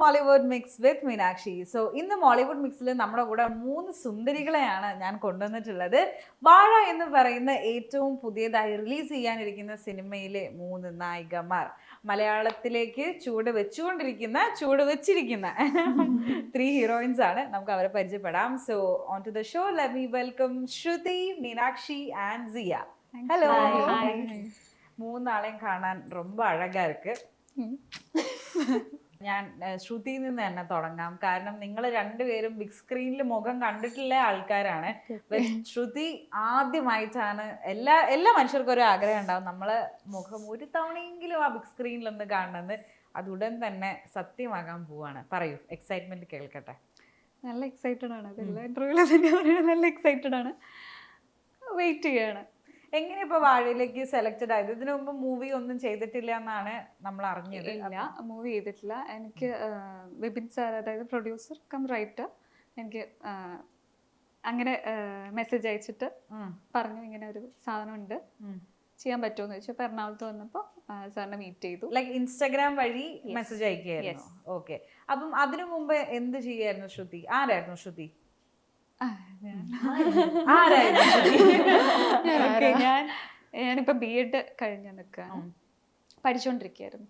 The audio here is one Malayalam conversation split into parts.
Mollywood mix with Meenakshi so ഇന്ന് മോളിവുഡ് മിക്സിൽ നമ്മുടെ കൂടെ മൂന്ന് സുന്ദരികളെയാണ് ഞാൻ കൊണ്ടുവന്നിട്ടുള്ളത്. വാഴ എന്ന് പറയുന്ന ഏറ്റവും പുതിയതായി റിലീസ് ചെയ്യാനിരിക്കുന്ന സിനിമയിലെ മൂന്ന് നായികമാർ. മലയാളത്തിലേക്ക് ചൂട് വെച്ചുകൊണ്ടിരിക്കുന്ന ചൂട് വെച്ചിരിക്കുന്ന ത്രീ ഹീറോയിൻസ് ആണ്. നമുക്ക് അവരെ പരിചയപ്പെടാം. So on to the show let me welcome Shruti Meenakshi and Siya hello മൂന്നാളെയും കാണാൻ ரொம்ப அழகா இருக்கு ഞാൻ ശ്രുതിയിൽ നിന്ന് തന്നെ തുടങ്ങാം. കാരണം നിങ്ങൾ രണ്ടുപേരും ബിഗ് സ്ക്രീനിൽ മുഖം കണ്ടിട്ടുള്ള ആൾക്കാരാണ്. ശ്രുതി ആദ്യമായിട്ടാണ് എല്ലാ എല്ലാ മനുഷ്യർക്കും ഒരു ആഗ്രഹം ഉണ്ടാവും. നമ്മളെ മുഖം ഒരു തവണയെങ്കിലും ആ ബിഗ് സ്ക്രീനിൽ ഒന്ന് കാണണമെന്ന് അത് ഉടൻ തന്നെ സത്യമാകാൻ പോവാണ്. പറയൂ എക്സൈറ്റ്മെന്റ് കേൾക്കട്ടെ. നല്ല എക്സൈറ്റഡ് ആണ്. എല്ലാ ഇന്റർവ്യൂവിലും തന്നെ പറയുന്നത് നല്ല എക്സൈറ്റഡ് ആണ്. വെയിറ്റ് ചെയ്യാണ്. എങ്ങനെ ഇപ്പൊ വാഴയിലേക്ക് സെലക്റ്റഡ് ആയത്? ഇതിനു മുമ്പ് മൂവി ഒന്നും ചെയ്തിട്ടില്ല എന്നാണ് നമ്മൾ അറിഞ്ഞത്. ഇല്ല മൂവി ചെയ്തിട്ടില്ല. എനിക്ക് വിപിൻ സാർ അതായത് പ്രൊഡ്യൂസർ കം റൈറ്റർ എനിക്ക് അങ്ങനെ മെസ്സേജ് അയച്ചിട്ട് പറഞ്ഞു ഇങ്ങനെ ഒരു സാധനം ഉണ്ട് ചെയ്യാൻ പറ്റുമെന്ന് ചോദിച്ചു. അപ്പോൾ എറണാകുളത്ത് വന്നപ്പോൾ സാറിനെ മീറ്റ് ചെയ്തു. ലൈക്ക് ഇൻസ്റ്റാഗ്രാം വഴി മെസ്സേജ് അയക്കുകയായിരുന്നു. ഓക്കെ അപ്പം അതിനു മുമ്പ് എന്ത് ചെയ്യായിരുന്നു ശ്രുതി? ആരായിരുന്നു ശ്രുതി? ഞാൻ- ഞാനിപ്പോൾ ബി എഡ് കഴിഞ്ഞ് നിൽക്കുകയാണ്. പഠിച്ചുകൊണ്ടിരിക്കുകയായിരുന്നു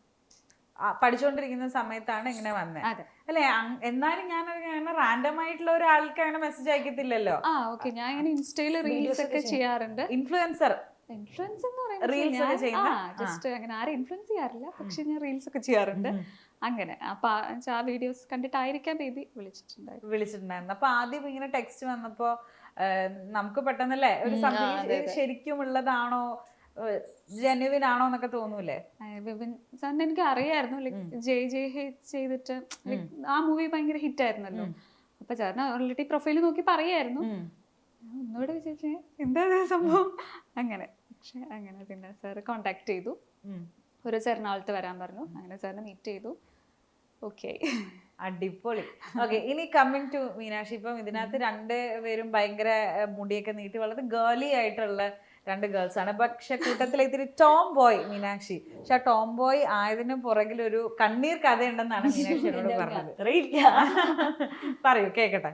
പഠിച്ചുകൊണ്ടിരിക്കുന്ന സമയത്താണ് ഇങ്ങനെ വന്നത് അല്ലെ എന്നാലും ഞാൻ അങ്ങനെ റാൻഡം ആയിട്ടുള്ള ഒരാൾക്ക് അങ്ങനെ മെസ്സേജ് അയക്കത്തില്ലല്ലോ? ആ ഓക്കെ ഞാൻ ഇങ്ങനെ ഇൻസ്റ്റയിൽ റീൽസ് ഒക്കെ ചെയ്യാറുണ്ട്. ഇൻഫ്ലുവൻസർ ഇൻഫ്ലുവൻസ് എന്ന് Reels ഒക്കെ ചെയ്യുന്ന? ജസ്റ്റ് അങ്ങനെ ആരും ഇൻഫ്ലുവൻസ് ചെയ്യാറില്ല. പക്ഷെ ഞാൻ റീൽസ് ഒക്കെ ചെയ്യാറുണ്ട്. അങ്ങനെ. അപ്പൊ ആ വീഡിയോസ് കണ്ടിട്ടായിരിക്കാം ബേബി വിളിച്ചിട്ടുണ്ടായിരുന്നു വിളിച്ചിട്ടുണ്ടായിരുന്നു. അപ്പൊ ആദ്യം ഇങ്ങനെ ടെക്സ്റ്റ് വന്നപ്പോ നമുക്ക് പെട്ടെന്നല്ലേ ഒരു സംശയം ശരിക്കും ഉള്ളതാണോ ജെന്യുവിൻ ആണോ എന്നൊക്കെ തോന്നൂലേ? ബിബിൻ വിപിൻ സാറിന് എനിക്ക് അറിയായിരുന്നു. ലൈക് ജയ് ജയ് ഹേ ചെയ്തിട്ട് ആ മൂവി ഭയങ്കര ഹിറ്റ് ആയിരുന്നല്ലോ. അപ്പൊ ചേട്ടൻ ഓൾറെഡി പ്രൊഫൈൽ നോക്കി പറയായിരുന്നു. ഒന്നുകൂടെ വിചാരിച്ചേ എന്താ സംഭവം? അങ്ങനെ. പക്ഷെ അങ്ങനെ പിന്നെ സാറ് കോണ്ടാക്ട് ചെയ്തു. ഒരു എറണാകുളത്ത് വരാൻ പറഞ്ഞു. അങ്ങനെ സാറിനെ മീറ്റ് ചെയ്തു. ഓക്കെ അടിപൊളി. ഓക്കെ ഇനി കമ്മിങ് ടു മീനാക്ഷി. ഇപ്പം ഇതിനകത്ത് രണ്ട് പേരും ഭയങ്കര മുടിയൊക്കെ നീട്ടി വളരെ ഗേർലി ആയിട്ടുള്ള രണ്ട് ഗേൾസ് ആണ്. പക്ഷെ കൂട്ടത്തിൽ ഇത്തിരി ടോം ബോയ് മീനാക്ഷി. പക്ഷെ ആ ടോം ബോയ് ആയതിനു പുറകിൽ ഒരു കണ്ണീർ കഥയുണ്ടെന്നാണ് മീനാക്ഷി എന്നോട് പറഞ്ഞത്. പറയൂ കേക്കട്ടെ.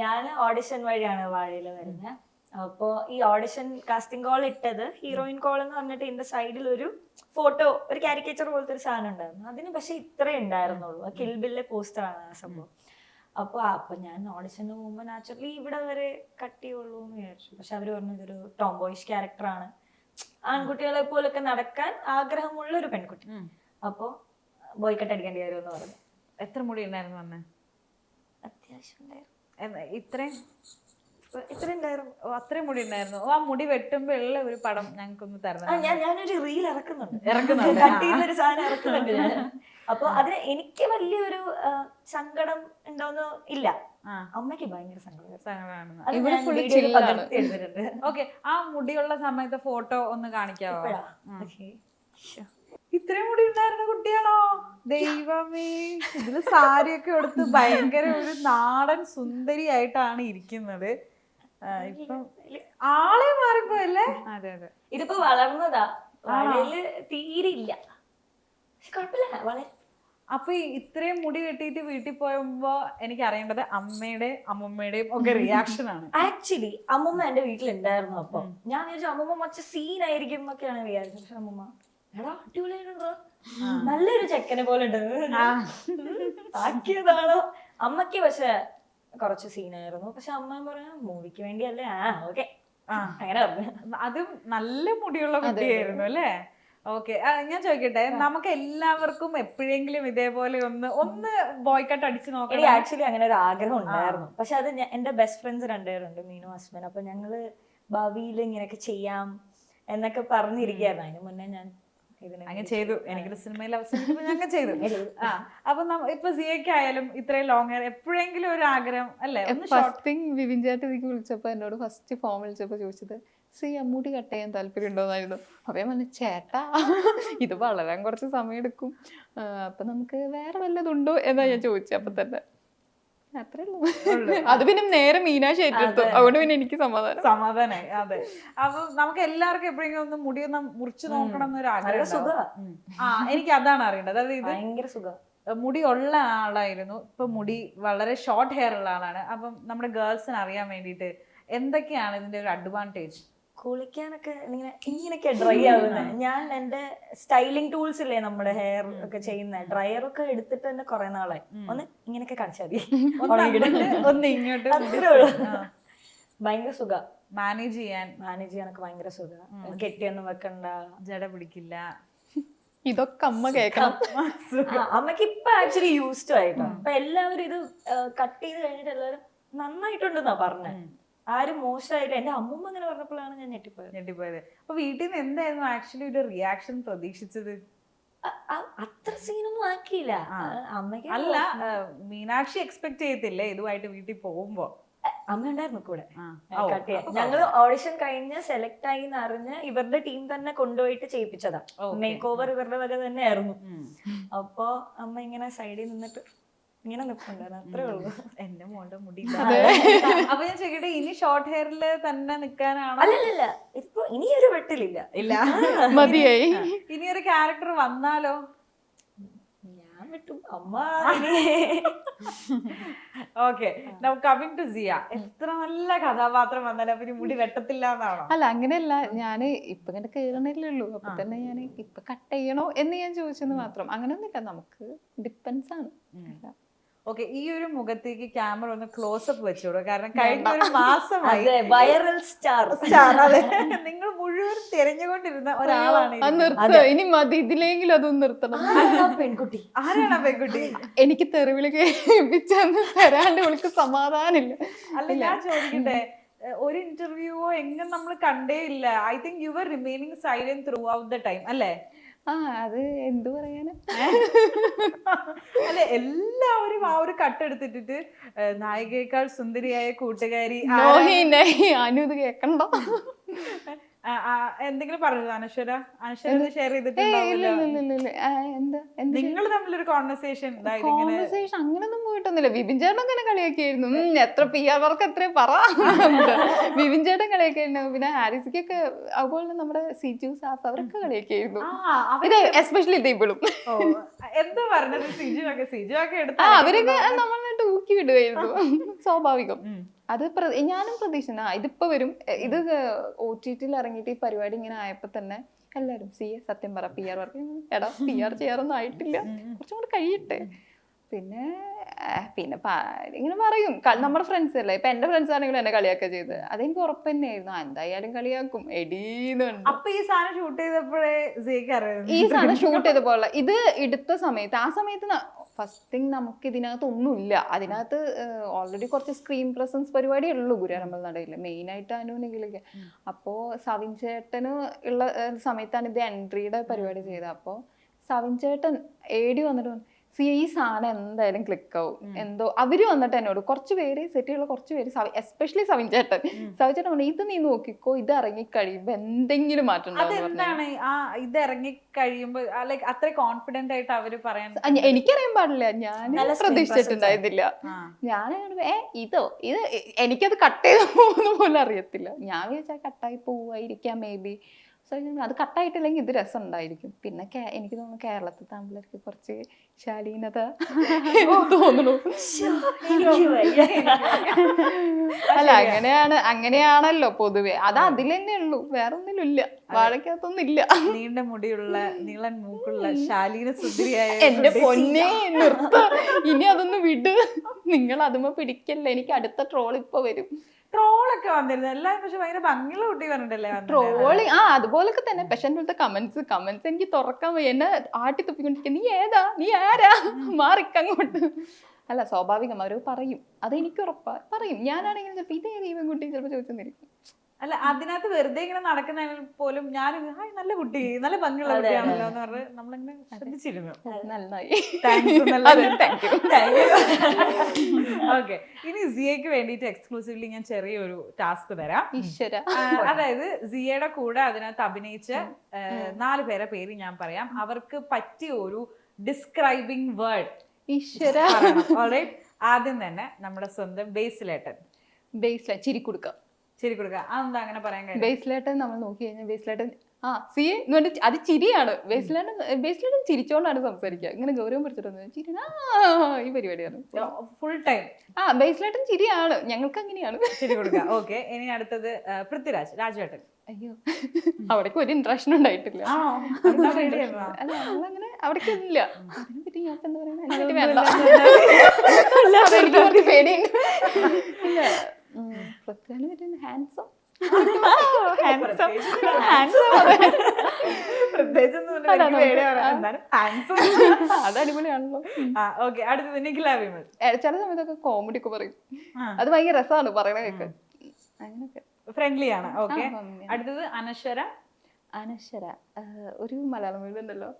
ഞാൻ ഓഡിഷൻ വഴിയാണ് വാഴയിൽ വരുന്നത് അപ്പോൾ ഈ ഓഡിഷൻ കാസ്റ്റിംഗ് കോൾ ഇട്ടത് ഹീറോയിൻ കോൾ എന്ന് പറഞ്ഞിട്ട് ഇതിന്റെ സൈഡിൽ ഒരു ഫോട്ടോ ഒരു കാരിക്കേച്ചർ പോലത്തെ ഒരു സാധനം ഉണ്ടായിരുന്നു. അതിന് പക്ഷെ ഇത്രേ ഉണ്ടായിരുന്നുള്ളൂ. ആ കിൽബില്ലെ പോസ്റ്ററാണ് ആ സംഭവം. അപ്പോൾ അപ്പൊ ഞാൻ ഓഡിഷന് പോകുമ്പോൾ നാച്ചുറലി ഇവിടെ വരെ കട്ട് ചെയ്യുള്ളൂ എന്ന് വിചാരിച്ചു. പക്ഷെ അവർ പറഞ്ഞു ഇതൊരു ടോംബോയിഷ് ക്യാരക്ടറാണ് ആൺകുട്ടികളെ പോലൊക്കെ നടക്കാൻ ആഗ്രഹമുള്ള ഒരു പെൺകുട്ടി. അപ്പോൾ ബോയ് കട്ട് അടിക്കേണ്ടി വരുമെന്ന് പറഞ്ഞു. എത്ര മുടി ഉണ്ടായിരുന്നു അന്ന്? അത്യാവശ്യം ഉണ്ടായിരുന്നു. എന്ന് ഇത്രയും? ഇത്ര ഉണ്ടായിരുന്നു. അത്രയും മുടി ഉണ്ടായിരുന്നു. ആ മുടി വെട്ടുമ്പോ ഉള്ള ഒരു പടം ഞങ്ങൾക്കൊന്ന് ആ തരണം ഞാൻ ഞാനൊരു റീൽ ഇറക്കുന്നുണ്ട്. ഇറക്കുന്നുണ്ട്, കട്ട് ആ. ചെയ്യുന്ന ഒരു സാധനം ഇറക്കുന്നുണ്ട് ഞാൻ. അപ്പൊ അതിന് എനിക്ക് വലിയൊരു സങ്കടം ഉണ്ടോന്ന്? ഇല്ല. അമ്മയ്ക്ക് ഭയങ്കര ഓക്കെ ആ മുടിയുള്ള സമയത്തെ ഫോട്ടോ ഒന്ന് കാണിക്കാവോ. ഇത്രയും മുടി ഉണ്ടായിരുന്ന കുട്ടിയാണോ? ദൈവമേ. ഇതിൽ സാരിയൊക്കെ എടുത്ത് ഭയങ്കര ഒരു നാടൻ സുന്ദരിയായിട്ടാണ് ഇരിക്കുന്നത്. ഇപ്പം ആളെ മാറിപ്പോയല്ലേ? അതെ അതെ. ഇതിപ്പോ വളർന്നതാ. വാഴയിൽ തീരില്ല. ഇല്ല പക്ഷെ കുഴപ്പമില്ല. വളരെ അപ്പൊ ഇത്രയും മുടി കെട്ടിയിട്ട് വീട്ടിൽ പോയപ്പോ എനിക്ക് അറിയേണ്ടത് അമ്മയുടെ അമ്മമ്മയുടെയും ഒക്കെ റിയാക്ഷൻ ആണ്. ആക്ച്വലി അമ്മമ്മ എന്റെ വീട്ടിലുണ്ടായിരുന്നു അപ്പൊ. ഞാൻ വിചാരിച്ചു അമ്മമ്മ മറ്റു സീൻ ആയിരിക്കും എന്നൊക്കെയാണ് വിചാരിച്ചത്. പക്ഷെ അമ്മമ്മ എടാ അടിപൊളിയായിട്ടുണ്ടോ നല്ലൊരു ചെക്കനെ പോലെ ഉണ്ട്. ആ. ആക്കിയതാണോ? അമ്മയ്ക്ക് പക്ഷെ കുറച്ച് സീനായിരുന്നു. പക്ഷെ അമ്മ പറഞ്ഞ മൂവിക്ക് വേണ്ടിയല്ലേ? ആ ഓക്കെ. അങ്ങനെ പറഞ്ഞു. അതും നല്ല മുടിയുള്ള കുട്ടിയായിരുന്നു അല്ലേ? ഓക്കെ. ഞാൻ ചോദിക്കട്ടെ നമുക്ക് എല്ലാവർക്കും എപ്പോഴെങ്കിലും ഇതേപോലെ ഒന്ന് ഒന്ന് ബോയ് കട്ട് അടിച്ചു നോക്കി നോക്കണം ആക്ച്വലി അങ്ങനെ ഒരു ആഗ്രഹം ഉണ്ടായിരുന്നു. പക്ഷെ അത് എന്റെ ബെസ്റ്റ് ഫ്രണ്ട്സ് രണ്ടുപേരുണ്ട് മീനു ഹസ്ബൻഡ്. അപ്പൊ ഞങ്ങൾ ഭാവിയിൽ ഇങ്ങനെയൊക്കെ ചെയ്യാം എന്നൊക്കെ പറഞ്ഞിരിക്കുകയായിരുന്നു. അതിന് മുന്നേ ഞാൻ അങ്ങ് ചെയ്തു. എനിക്കൊരു സിനിമയിൽ അവസാനിക്കുമ്പോൾ ഞങ്ങൾ ചെയ്തു. ആ. അപ്പൊ നമ്മ- ഇപ്പൊ സിയക്ക് ആയാലും ഇത്രയും ലോങ് ഹെയർ എപ്പോഴെങ്കിലും ഒരു ആഗ്രഹം അല്ലേ? ഒന്ന് ഷോർട്ട് ഫസ്റ്റ് തിങ് വിപിൻ ചേട്ടൻ എനിക്ക് വിളിച്ചപ്പോ എന്നോട് ഫസ്റ്റ് ഫോം വിളിച്ചപ്പോ ചോദിച്ചത് സി അമ്മൂടി കട്ട് ചെയ്യാൻ താല്പര്യം ഉണ്ടോന്നായിരുന്നു അപ്പോൾ ഞാൻ പറഞ്ഞു ചേട്ടാ ഇത് വളരാൻ കുറച്ച് സമയം എടുക്കും. അപ്പൊ നമുക്ക് വേറെ വല്ലതുണ്ടോ എന്നാ ഞാൻ ചോദിച്ചത് അപ്പൊ തന്നെ. അത് പിന്നെ നേരെ മീനാശി ഏറ്റെടുത്തു അതുകൊണ്ട് പിന്നെ എനിക്ക് സമാധാനം. സമാധാനായി. അതെ. അപ്പൊ നമുക്ക് എല്ലാവർക്കും എപ്പോഴെങ്കിലും ഒന്ന് മുടി ഒന്ന് മുറിച്ചു നോക്കണം എന്നൊരു ആഗ്രഹം. ആ എനിക്ക് അതാണ് അറിയേണ്ടത്. അതായത് ഇത് ഭയങ്കര സുഖം. മുടി ഉള്ള ആളായിരുന്നു. ഇപ്പൊ മുടി വളരെ ഷോർട്ട് ഹെയർ ഉള്ള ആളാണ്. അപ്പം നമ്മുടെ ഗേൾസിന് അറിയാൻ വേണ്ടിയിട്ട് എന്തൊക്കെയാണ് ഇതിന്റെ ഒരു അഡ്വാന്റേജ് കുളിക്കാനൊക്കെ ഇങ്ങനെ ഇങ്ങനെയൊക്കെ ഡ്രൈ ആവുന്നത് ഞാൻ എന്റെ സ്റ്റൈലിംഗ് ടൂൾസ് ഇല്ലേ നമ്മുടെ ഹെയർ ഒക്കെ ചെയ്യുന്ന. ഡ്രയർ ഒക്കെ എടുത്തിട്ട് തന്നെ കുറെ നാളായി. ഒന്ന് ഇങ്ങനെയൊക്കെ കാണിച്ചാൽ മതി. ഒന്ന് ഇങ്ങോട്ട് അത്രേ ഉള്ളൂ. ഭയങ്കര സുഖ. മാനേജ് ചെയ്യാൻ. മാനേജ് ചെയ്യാനൊക്കെ ഭയങ്കര സുഖ. കെട്ടിയൊന്നും വെക്കണ്ട. ജട പിടിക്കില്ല. ഇതൊക്കെ അമ്മ കേൾക്കണം അമ്മയ്ക്ക് ഇപ്പൊ ആക്ച്വലി യൂസ്ഡ് ആയിട്ടോ. അപ്പൊ എല്ലാവരും ഇത് കട്ട് ചെയ്ത് കഴിഞ്ഞിട്ട് എല്ലാവരും നന്നായിട്ടുണ്ടെന്നാ പറഞ്ഞത്. ആരും മോശമായില്ല. എന്റെ അമ്മൂമ്മ ഇങ്ങനെ പറഞ്ഞപ്പോഴാണ് ഞാൻ ഞെട്ടിപ്പോയത്. ഞെട്ടിപ്പോയത്. അപ്പൊ വീട്ടിൽ നിന്ന് എന്തായിരുന്നു ആക്ച്വലി ഒരു റിയാക്ഷൻ പ്രതീക്ഷിച്ചത്? അത്ര സീനൊന്നും ആക്കിയില്ല. അമ്മയ്ക്ക് അല്ല മീനാക്ഷി എക്സ്പെക്ട് ചെയ്യത്തില്ലേ ഇതുമായിട്ട് വീട്ടിൽ പോകുമ്പോ? അമ്മ ഉണ്ടായിരുന്നു കൂടെ. ഞങ്ങൾ ഓഡിഷൻ കഴിഞ്ഞ് സെലക്ട് ആയി എന്ന് അറിഞ്ഞ് ഇവരുടെ ടീം തന്നെ കൊണ്ടുപോയിട്ട് ചെയ്യിപ്പിച്ചതാ. മേക്ക് ഓവർ ഇവരുടെ വക തന്നെ ആയിരുന്നു അപ്പൊ അമ്മ ഇങ്ങനെ സൈഡിൽ നിന്നിട്ട് ഇങ്ങനെ നിൽപ്പുണ്ടായിരുന്നു. അത്രേ ഉള്ളൂ. എന്റെ മോളുടെ മുടി അപ്പൊ ഞാൻ ചോദിക്കട്ടെ ഇനി ഷോർട്ട് ഹെയറിൽ തന്നെ നിൽക്കാനാണോ? അല്ലല്ല ഇപ്പൊ ഇനി ഒരു വെട്ടിലില്ല. ഇല്ല. മതിയായി. ഇനി ഒരു ക്യാരക്ടർ വന്നാലോ? ഞാൻ വിട്ടു. അമ്മ ഓക്കെ കമ്മിങ് ടു സിയ എത്ര നല്ല കഥാപാത്രം വന്നാലും അപ്പൊ മുടി വെട്ടത്തില്ല എന്നാണോ അല്ല അങ്ങനെയല്ല. ഞാൻ ഇപ്പൊ ഇങ്ങനെ കേറണില്ലേ ഉള്ളൂ. അപ്പൊ തന്നെ ഞാൻ ഇപ്പൊ കട്ട് ചെയ്യണോ എന്ന് ഞാൻ ചോദിച്ചെന്ന് മാത്രം. അങ്ങനെയൊന്നുമില്ല നമുക്ക് ഡിപ്പെൻസ് ആണ്. ഓക്കെ ഈ ഒരു മുഖത്തേക്ക് ക്യാമറ ഒന്ന് ക്ലോസപ്പ് വെച്ചോളൂ കാരണം കഴിഞ്ഞ ഒരു മാസമായി വൈറൽ സ്റ്റാർ സ്റ്റാർ അതെ. നിങ്ങൾ മുഴുവൻ തിരഞ്ഞുകൊണ്ടിരുന്ന ഒരാളാണ് ഇനി മതി ഇതിലെങ്കിലും അതൊന്നും നിർത്തണം. പെൺകുട്ടി? ആരാണ് പെൺകുട്ടി? എനിക്ക് തെറിവിളി കേൾപ്പിച്ചെന്ന് തരാണ്ട് വിളിക്ക് സമാധാനമില്ല. അല്ല ഞാൻ ചോദിക്കട്ടെ ഒരു ഇന്റർവ്യൂവോ എങ്ങനെ നമ്മൾ കണ്ടേ ഇല്ല I think you are remaining silent throughout the time അല്ലേ? ആ അത് എന്തു പറയാനാ? അല്ലെ എല്ലാവരും ആ ഒരു കട്ട് എടുത്തിട്ടിട്ട് നായികയേക്കാൾ സുന്ദരിയായ കൂട്ടുകാരി അനു ഇത് കേക്കണ്ട? എന്തെങ്കിലും പറഞ്ഞു അനശ്വര? അനശ്വര ഷെയർ ചെയ്തിട്ടുണ്ടാവില്ല നിങ്ങൾ തമ്മിലൊരു കോൺവെർസേഷൻ കോൺവെർസേഷൻ അങ്ങനൊന്നും പോയിട്ടൊന്നുമില്ല. വിപിൻ ചേട്ടൻ അങ്ങനെ കളിയാക്കിയായിരുന്നു. എത്ര പി ആർ വർക്ക് എത്ര പറ വിപിൻ ചേട്ടൻ കളിയാക്കിയായിരുന്നു. പിന്നെ ഹാരിസിക്കൊക്കെ അതുപോലെ നമ്മുടെ സിജു സാഫ് അവരൊക്കെ കളിയാക്കിയായിരുന്നു. ഇത് എസ്പെഷ്യലി ദീപളും. എന്താ പറഞ്ഞത്? സിജു ഒക്കെ സിജു ഒക്കെ എടുത്ത അവരൊക്കെ നമ്മളായിട്ട് ഊക്കി വിടുമായിരുന്നു സ്വാഭാവികം അത് ഞാനും പ്രതീക്ഷിച്ചു ആ ഇതിപ്പോ വരും. ഇത് ഒ ടി ടിയിൽ ഇറങ്ങിയിട്ട് ഈ പരിപാടി ഇങ്ങനെ ആയപ്പോ തന്നെ എല്ലാരും സി എ സത്യം പറ പി ആർ വർക്ക് എടാ പി ആർ ചെയ്യാറൊന്നും ആയിട്ടില്ല. കുറച്ചും കൂടെ കഴിയട്ടെ. പിന്നെ പിന്നെ ഇങ്ങനെ പറയും. നമ്മുടെ ഫ്രണ്ട്സ് അല്ലേ? ഇപ്പൊ എന്റെ ഫ്രണ്ട്സ് ആണെങ്കിലും എന്നെ കളിയാക്കുക ചെയ്ത് അതെനിക്ക് ഉറപ്പ് തന്നെയായിരുന്നു. എന്തായാലും കളിയാക്കും. എടീന്ന് അപ്പൊ ഈ സാധനം ഷൂട്ട് ചെയ്തപ്പോഴേ ഈ സാധനം ഷൂട്ട് ചെയ്ത പോലെ ഇത് എടുത്ത സമയത്ത് ആ സമയത്ത് ഫസ്റ്റ് തിങ് നമുക്ക് ഇതിനകത്ത് ഒന്നുമില്ല. അതിനകത്ത് ഓൾറെഡി കുറച്ച് സ്ക്രീൻ പ്രസൻസ് പരിപാടി ഉള്ളൂ ഗുരുവാരമ്പൽ നടയിൽ മെയിൻ ആയിട്ട് അനുവിനെങ്കിലൊക്കെ അപ്പോൾ സവിൻ ചേട്ടന് ഉള്ള സമയത്താണ് ഇത് എൻട്രിയുടെ പരിപാടി ചെയ്തത്. അപ്പോൾ സവിൻ ചേട്ടൻ ഏടി വന്നിട്ട് പറഞ്ഞു, സി ഈ സാധനം എന്തായാലും ക്ലിക്ക് ആവും. എന്തോ അവർ വന്നിട്ട് എന്നോട് കുറച്ച് പേര് സെറ്റിലുള്ള കുറച്ച് പേര് എസ്പെഷ്യലി സവിൻ ചേട്ടൻ. സവിൻ ചേട്ടൻ പറഞ്ഞു ഇത് നീ നോക്കിക്കോ ഇത് ഇറങ്ങി കഴിയുമ്പോ എന്തെങ്കിലും മാറ്റം. അതെന്താണ്? ആ ഇത് ഇറങ്ങി കഴിയുമ്പോ ലൈക്ക് അത്ര കോൺഫിഡന്റ് ആയിട്ട് അവർ പറയാൻ എനിക്കറിയാൻ പാടില്ല. ഞാൻ പ്രതീക്ഷിച്ചിട്ടുണ്ടായിരുന്നില്ല. ഞാൻ ഏ ഇതോ? ഇത് എനിക്കത് കട്ട് ചെയ്ത് പോകുന്ന പോലും അറിയത്തില്ല. ഞാൻ വിചാരിച്ചാൽ കട്ടായി പോവായിരിക്കാം മേ ബി സോ അത് കട്ടായിട്ടില്ലെങ്കിൽ ഇത് രസം ഉണ്ടായിരിക്കും പിന്നെ എനിക്ക് തോന്നുന്നു കേരളത്തിൽ താമ്പിളർക്ക് കുറച്ച് ശാലീനത തോന്നുന്നു. അല്ല അങ്ങനെയാണ് അങ്ങനെയാണല്ലോ പൊതുവെ. അത് അതിൽ തന്നെ ഉള്ളൂ. വേറെ ഒന്നിലില്ല ഇല്ല വാഴക്കകത്തൊന്നും ഇല്ല നീണ്ട മുടിയുള്ള നീളൻ മൂക്കുള്ള ശാലീന സുന്ദരിയായ എന്റെ പൊന്നെ നിർത്ത. ഇനി അതൊന്ന് വിട്. നിങ്ങൾ അതുമ്പോ പിടിക്കല്ലേ. എനിക്ക് അടുത്ത ട്രോൾ ഇപ്പൊ വരും. ട്രോളൊക്കെ വന്നിരുന്നു. എല്ലാരും പക്ഷെ ഭയങ്കര ഭംഗിയുള്ള കുട്ടി പറഞ്ഞിട്ടല്ലേ? ട്രോളിങ് ആ അതുപോലൊക്കെ തന്നെ. പക്ഷെ എന്റെ കമന്റ്സ് കമന്റ്സ് എനിക്ക് തുറക്കാൻ വയ്യ. എന്നെ ആട്ടി തുപ്പിക്കൊണ്ടിരിക്കുക നീ ഏതാ? നീ ആരാ? മാറിക്കങ്ങോട്ട്. അല്ല സ്വാഭാവികം അവർ പറയും. അതെനിക്ക് ഉറപ്പാണ് ഉറപ്പാ. പറയും. ഞാനാണെങ്കിൽ ചിലപ്പോൾ ഇതേ ദൈവം കുട്ടി ചിലപ്പോൾ ചോദിച്ചെന്നിരിക്കും. അല്ല അതിനകത്ത് വെറുതെ ഇങ്ങനെ നടക്കുന്നതിൽ പോലും ഞാൻ ഹായ് നല്ല കുട്ടി നല്ല ഭംഗിയുള്ള കുട്ടിയാണല്ലോ എന്ന് പറഞ്ഞ് നമ്മളിങ്ങനെ ശ്രദ്ധിച്ചിരുന്നു. ഓക്കെ ഇനി സിയക്ക് വേണ്ടിട്ട് എക്സ്ക്ലൂസീവ്ലി ഞാൻ ചെറിയൊരു ടാസ്ക് തരാം. അതായത് സിയയുടെ കൂടെ അതിനകത്ത് അഭിനയിച്ച നാല് പേരെ പേര് ഞാൻ പറയാം. അവർക്ക് പറ്റിയ ഒരു ഡിസ്ക്രൈബിംഗ് വേർഡ് ഈശ്വര. ആദ്യം തന്നെ നമ്മുടെ സ്വന്തം ബേസിലേട്ടൻ ബേസിലെ ചിരി കൊടുക്കാം ശരി കൊടുക്കുക അതെന്താ അങ്ങനെ പറയാൻ കഴിയും ബേസ്ലേട്ടൻ നമ്മൾ നോക്കി കഴിഞ്ഞാൽ ബേസ്ലേട്ടൻ ആ സി എന്ന് പറഞ്ഞിട്ട് അത് ചിരിയാണ്. ബേസിലാണ് ബേസിലാണ് ചിരിച്ചോണ്ടാണ് സംസാരിക്കുക ഇങ്ങനെ ഗൗരവം പിടിച്ചിട്ടൊന്നും ചിരി ഈ പരിപാടിയാണ്. ഫുൾ ടൈം ആ ബേസിലായിട്ടും ചിരിയാണ്. ഞങ്ങൾക്ക് അങ്ങനെയാണ്. ശരി കൊടുക്കുക ഓക്കെ ഇനി അടുത്തത് പൃഥ്വിരാജ് രാജുവേട്ടൻ. അയ്യോ. അവിടേക്ക് ഒരു ഇൻട്രഷൻ ഉണ്ടായിട്ടില്ല? അല്ല നമ്മളങ്ങനെ അവിടേക്ക് ഇല്ല അതിനെപ്പറ്റി ഞാൻ ഇപ്പൊ എന്താ പറയുക അതിനെപ്പറ്റി അതൊന്നും വേണ്ട അതെനിക്ക് കുറച്ച് പേടിയുണ്ട് ഇല്ല ഉം, പൃഥ്വിരാജിനെ പറ്റി ഹാൻസം Handsome. പ്രത്യേകിച്ചൊന്നും ഇല്ല, അതാണ് എനിക്ക് പേടിയാണ്. ആ. എന്നാലും handsome. അത് അടിപൊളിയാണല്ലോ. ചില സമയത്തൊക്കെ കോമഡി ഒക്കെ പറയും. അത് ഭയങ്കര രസമാണ് പറയണ കേക്ക്. അങ്ങനെയൊക്കെ. Friendly ആണ്. ഓക്കെ അടുത്തത് അനശ്വര. അനശ്വര. ഒരു മലയാളം ഉണ്ടല്ലോ.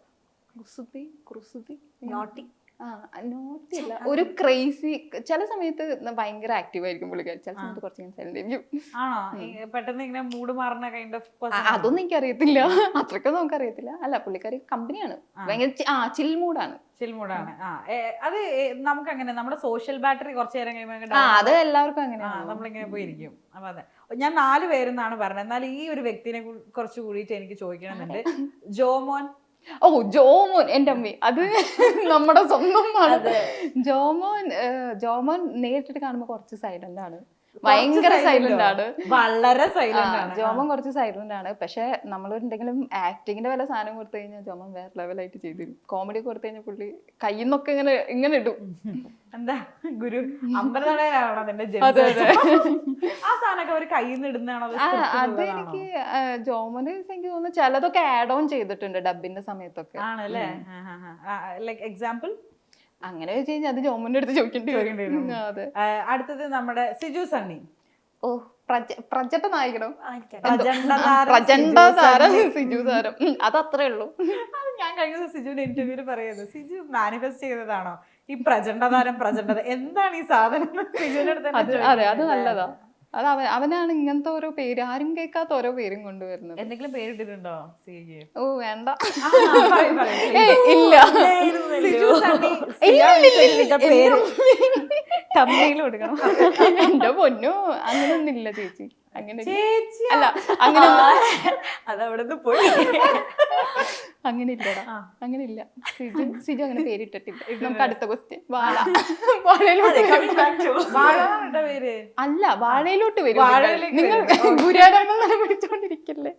കുസുതി കുറുസുതി. നോട്ടി ആ നോട്ടി ഒരു ക്രേസി ചില സമയത്ത് ഭയങ്കര ആക്റ്റീവ് ആയിരിക്കും പുള്ളിക്കാരി ചില സമയത്ത് കുറച്ച് സൈലന്റ് പെട്ടെന്ന് ഇങ്ങനെ മൂഡ് മാറുന്ന കൈൻഡ് ഓഫ് അതൊന്നും എനിക്കറിയത്തില്ല. അത്രയ്ക്കൊന്നും നമുക്കറിയത്തില്ല. അല്ല പുള്ളിക്കാരി കമ്പനിയാണ്. ഭയങ്കര ആ ചിൽ മൂഡാണ് ചിൽ മൂഡാണ് അത് നമുക്ക് അങ്ങനെ നമ്മുടെ സോഷ്യൽ ബാറ്ററി കുറച്ച് നേരം കഴിയുമ്പോൾ അത് എല്ലാവർക്കും അങ്ങനെ നമ്മളിങ്ങനെ പോയിരിക്കും. അപ്പൊ അതെ. ഞാൻ നാല് പേരെന്നാണ് പറഞ്ഞത്. എന്നാൽ ഈ ഒരു വ്യക്തിനെ കുറിച്ച് കുറച്ച് കൂടിയിട്ട് എനിക്ക് ചോദിക്കണമെന്നുണ്ട്. ജോമോൻ ഓ ജോമോൻ എന്റെ അമ്മ. അത് നമ്മുടെ സ്വന്തമാണ് ജോമോൻ ജോമോൻ നേരിട്ടിട്ട് കാണുമ്പോ കുറച്ച് സൈലന്റ് ആണ്. ഭയങ്കര സൈലന്റ് ആണ്. വളരെ സൈലന്റ് ആണ്. ജോമൻ കുറച്ച് സൈലന്റ് ആണ്. പക്ഷെ നമ്മൾ എന്തെങ്കിലും ആക്ടിങ്ങിന്റെ വല്ല സാധനം കൊടുത്തു കഴിഞ്ഞാൽ ജോമൻ വേറെ ലെവലായിട്ട് ചെയ്തു കോമഡി കൊടുത്തു കഴിഞ്ഞാൽ പുള്ളി കയ്യിൽ നിന്നൊക്കെ ഇങ്ങനെ ഇങ്ങനെ ഇടും. എന്താ? ഗുരു അമ്പലനടയിലാണോ. ആ സാധനൊക്കെ അവർ കയ്യിൽ നിന്ന് ഇടുന്നതാണോ? അതോ? എനിക്ക് ജോമന് എനിക്ക് തോന്നുന്നു ചിലതൊക്കെ ആഡ് ഓൺ ചെയ്തിട്ടുണ്ട് ഡബിന്റെ സമയത്തൊക്കെ. ആണല്ലേ? എക്സാമ്പിൾ അങ്ങനെ വെച്ച് കഴിഞ്ഞാൽ അത് ജോമോന്റെ അടുത്ത് ചോദിക്കേണ്ടി വരും. അതെ. അടുത്തത് നമ്മുടെ സിജു സണ്ണി. ഓ പ്രജ പ്രജട്ട നായകനോ. സിജു താരം സിജു താരം. അത് അത്രേ ഉള്ളൂ. അത് ഞാൻ കഴിഞ്ഞ സിജുവിന്റെ ഇന്റർവ്യൂൽ പറയുന്നത് സിജു മാനിഫെസ്റ്റ് ചെയ്തതാണോ? ഈ പ്രചണ്ഡതാരം പ്രചണ്ഡത എന്താണ് ഈ സാധനം? സിജുവിന്റെ അടുത്ത് അതെ അത് നല്ലതാ. അത് അവൻ അവനാണ് ഇങ്ങനത്തെ ഓരോ പേര് ആരും കേൾക്കാത്ത ഓരോ പേരും കൊണ്ടുവരുന്നത്. എന്തെങ്കിലും പേരിട്ടിട്ടുണ്ടോ ഓ വേണ്ട. ഇല്ല. ഇല്ല, തമ്മിൽ കൊടുക്കണം. എന്റെ പൊന്നു. അങ്ങനൊന്നില്ല ചേച്ചി. അങ്ങനെ ചേച്ചി അല്ല അങ്ങനെ അതവിടെ പോയി. അങ്ങനെ ഇല്ലടാ അങ്ങനെ ഇല്ല സിജു സിജു അങ്ങനെ പേരിട്ടിട്ടില്ല. നമുക്ക് അടുത്ത ക്വസ്റ്റ്യൻ വാഴ വാഴയിലോട്ട്. പേര്? അല്ല വാഴയിലോട്ട് വരും. നിങ്ങൾ. ഗുരുവായൂരമ്മ പിടിച്ചോണ്ടിരിക്കല്ലേ